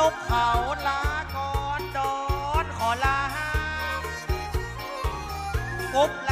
นกเขาลาก่อนดอนขอลากบล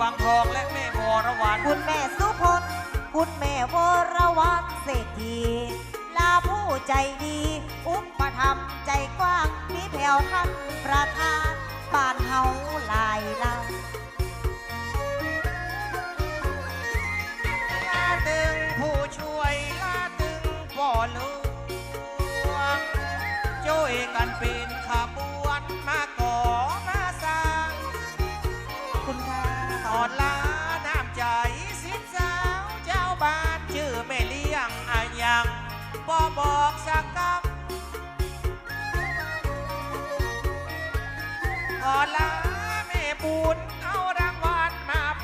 วังทองและแม่วรวรรณคุณแม่สุพลคุณแม่วรวัฒน์เศรษฐีลาผู้ใจดี อุปถัมภ์ใจกว้างมีแผ่วท่านประธานบ้านเฮาหลายลาลาตึงผู้ช่วยลาตึงพ่อหลวงช่วยกันเป็นขบวน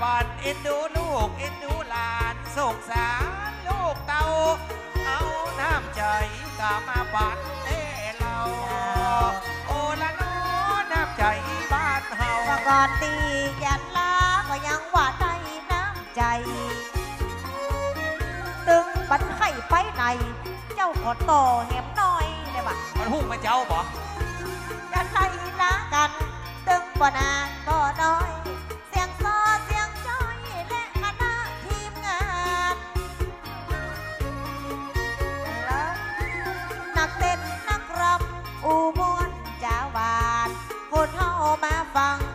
ลมาปั่นเอ็นดูลูกเอ็นดูหลานสงสารลูกเต่าเอาน้ำใจกามาปั่นเด้เราโอละน้อน้ำใจบ้านเฮาว่าก่อนตียันลาก็ยังว่าได้น้ำใจ ตึงบันไข่ไปไหน เจ้าขอต่อแหมน้อยได้ปะมันหุ่งมาเจ้าบ่ยันไล่ลากัน ตึงบ่นานบ่น้อย ม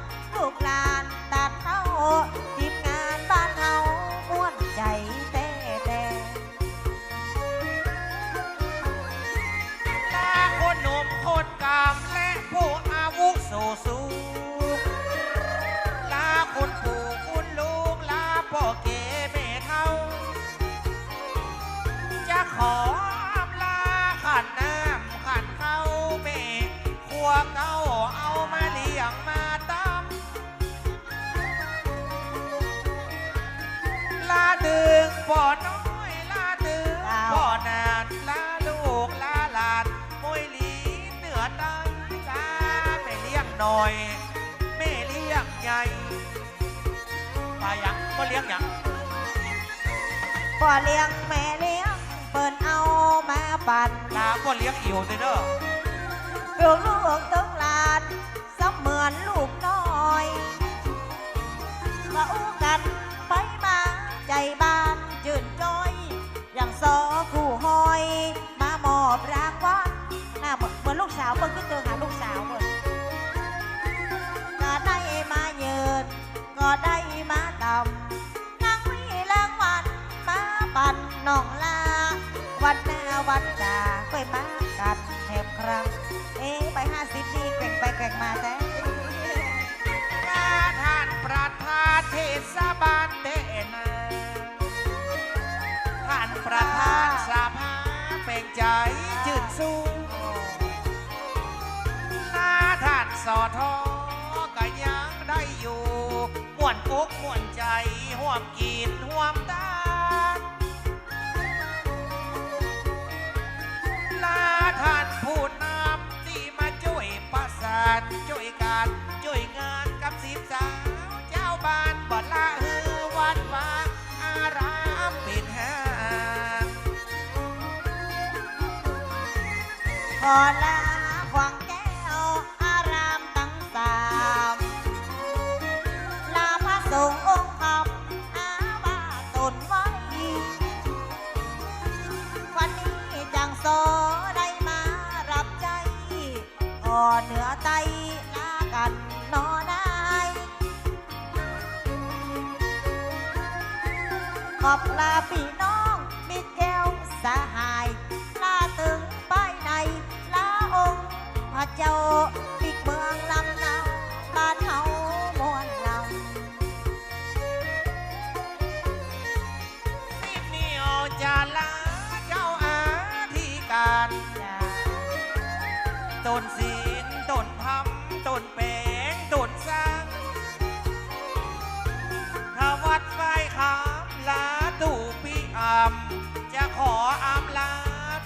น่อยแม่เลี้ยงใหญ่ปลายังก็เลี้ยงหยังพ่อเลี้ยงแม่เลี้ยงเปิ้นเอามาปั่นลาก็เลี้ยงอิ๋วเด้อเด้อลูกลูกตึงหลานเสมือนลูกน้อยมาอู้กันไปมาใจบ้านจื่นจ้อยอย่างซอคู่หอย มามอบรางวัลหน้าเหมือนเหมือนลูกสาวเปิ้นก็เจอ ครั้งเอ๊ะไปห้าสิบนี่แกว่งไปแกว่งมาแต่หน้าท่านประธานเทศบาลเดนาท่านประธานสภาเป็นใจจืดสูงหน้าท่านสอทอก็ยังได้อยู่ม่วนอกม่วนใจห่วมกินห่วมตา ขอลาขวางแก้วอารามตั้งสามลาพระสงฆ์องค์คำอาว่าตนไว้วันนี้จังโซได้มารับใจขอเหนือไตลากันนอได้ขอบลาพี่น้อง เจ้าปิกเมืองลำเนาบ้านเฮามวนลสิบเหนียวจะลาเจ้าอาธิการำจ้าต้นศีลต้นธรรมต้นแปลงต้นสร้างถ้าวัดไฟขามลาตูปีอำจะขออำลา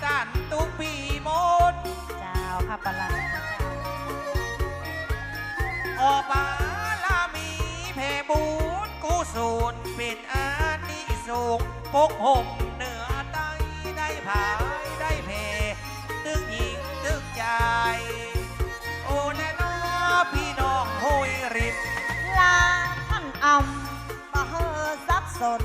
ดันตุปีมด จ้า พระปลาออบาลามีเพบูนกุศลเป็นอานิสงส์ปกห่มเหนือใต้ได้ผายได้เพตึกหญิงตึกใจ โอและน้อพี่น้องห้ยริมลาท่านอำมาเฮอสับสน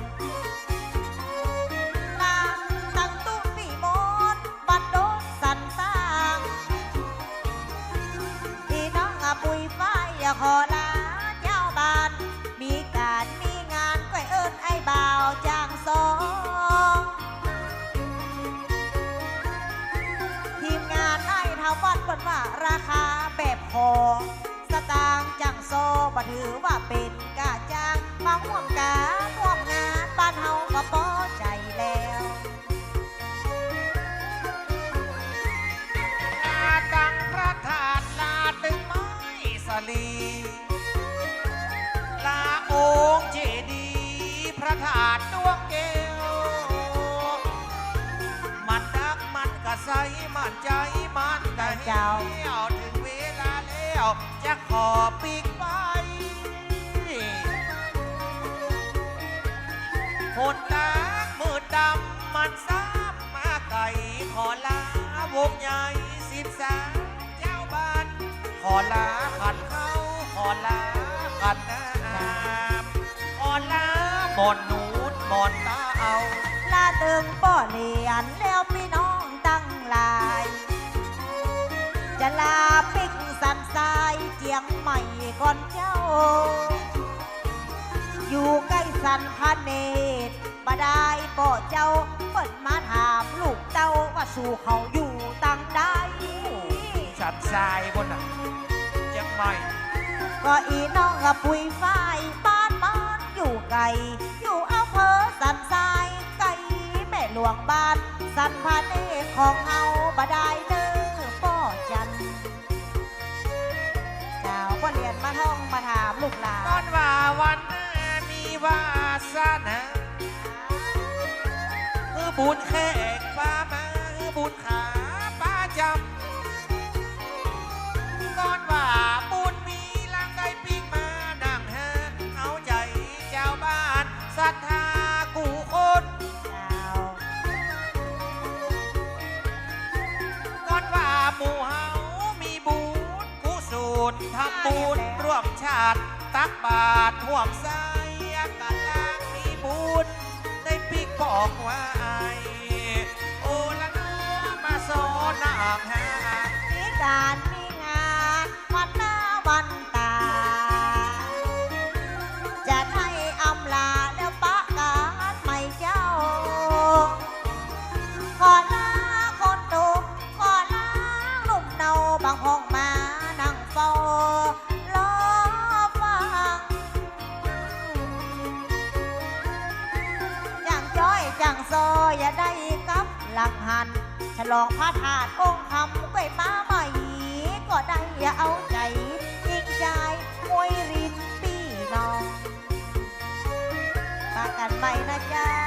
ถือว่าเป็นกาจ้างมาห่วมการร่วมงานบ้านเฮาก็พอใจแล้วลาตังพระธาตุลาตึงไม้สลี ลาองค์เจดีย์พระธาตุดวงแก้ว มันดักมันกระใสมันใจมันกะเหี่ยวถึงเวลาแล้วจะขอปีก ขอลาขันเข้าขอลาขันน้ำขอลาหมอนนูดหมอนตาเอาลาเติงป้อเลียนแล้วพี่น้องตั้งหลาย จะลาปิกสันทรายเจียงใหม่ก่อนเจ้า อยู่ใกล้สันพาเนตรบ่ได้ป่อเจ้าเปิดมาถามลูกเต้าว่าสู่เขาอยู่ ทรายบนน่ะยังไม่ก็อีน้องกับปุยฝ้ายบ้านมันอยู่ไกล อยู่อำเภอสันทรายไกลแม่หลวงบ้าน สันพาเนตรของเฮาบ่ได้เด้อป้อจันทร์เจ้าก็เรียนมาท่องมาถามลูกหลาก้อนนว่าวันหน้ามีวาสนาคือบุญแขกป้ามาคือบุญขาป้า ตักบาทห่วงใสกันลางมีบุญได้ปีกบอกว่าไอโอละน้อมาโซนางหามีการ อย่าได้กับหลักหัน ฉลองพระธาตุองค์คำก้อยมาใหม่ ก็ได้อย่าเอาใจยิ่งใจมวยรินปี่น้องมากันใหม่นะจ๊ะ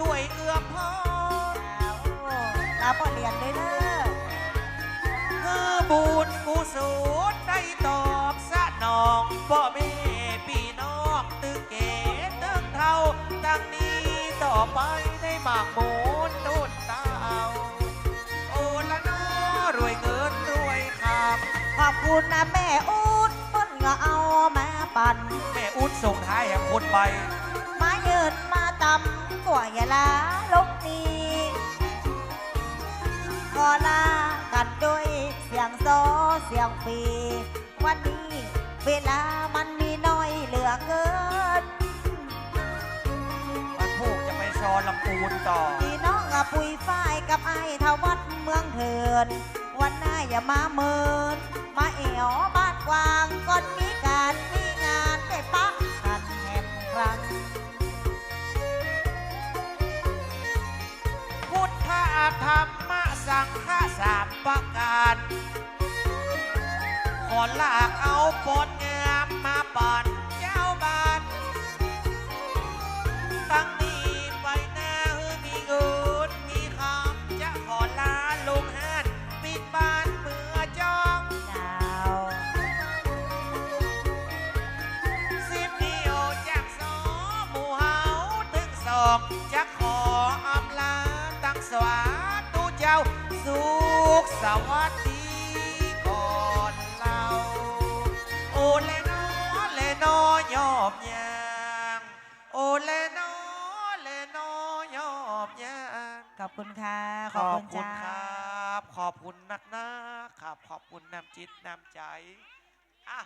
ช่วยเอื้อมพรลาพ่อเรียนเลยเด้อคือบุญกุศลได้ตอบสะนองบ่เมพี่น้องตึงเกตตึงเท่าดังนี้ต่อไปได้มากมูนต้นเตาโอละน้อรวยเงินรวยคำขอบคุณนะแม่อูดเปิ้นก็เอามาปั่นแม่อุ้นส่งท้ายแห่งคนไป มาเยินมาตำ กว่าอย่าลาลกนี้อลากันด้วยเสียงโซเสียงปี วันนี้เวลามันมีน้อยเหลือเกินวันพูกจะไปชอนลำปูนต่อ พี่น้องกับปุยฝ้ายกับไอ้ทวัดเมืองเถิน วันหน้าอย่ามาเมิน มาเอวบ้านกวางก่อนมี ค่าสามประการ ขอลากเอาปนงามมาปอน สวัสดีก่อนเราโอเลนอเลนอยอบยางโอเลนอเลนอยอบยางขอบคุณค่ะ ขอบคุณจ้าครับ ขอบคุณนักนะครับ ขอบคุณน้ำจิตน้ำใจอะ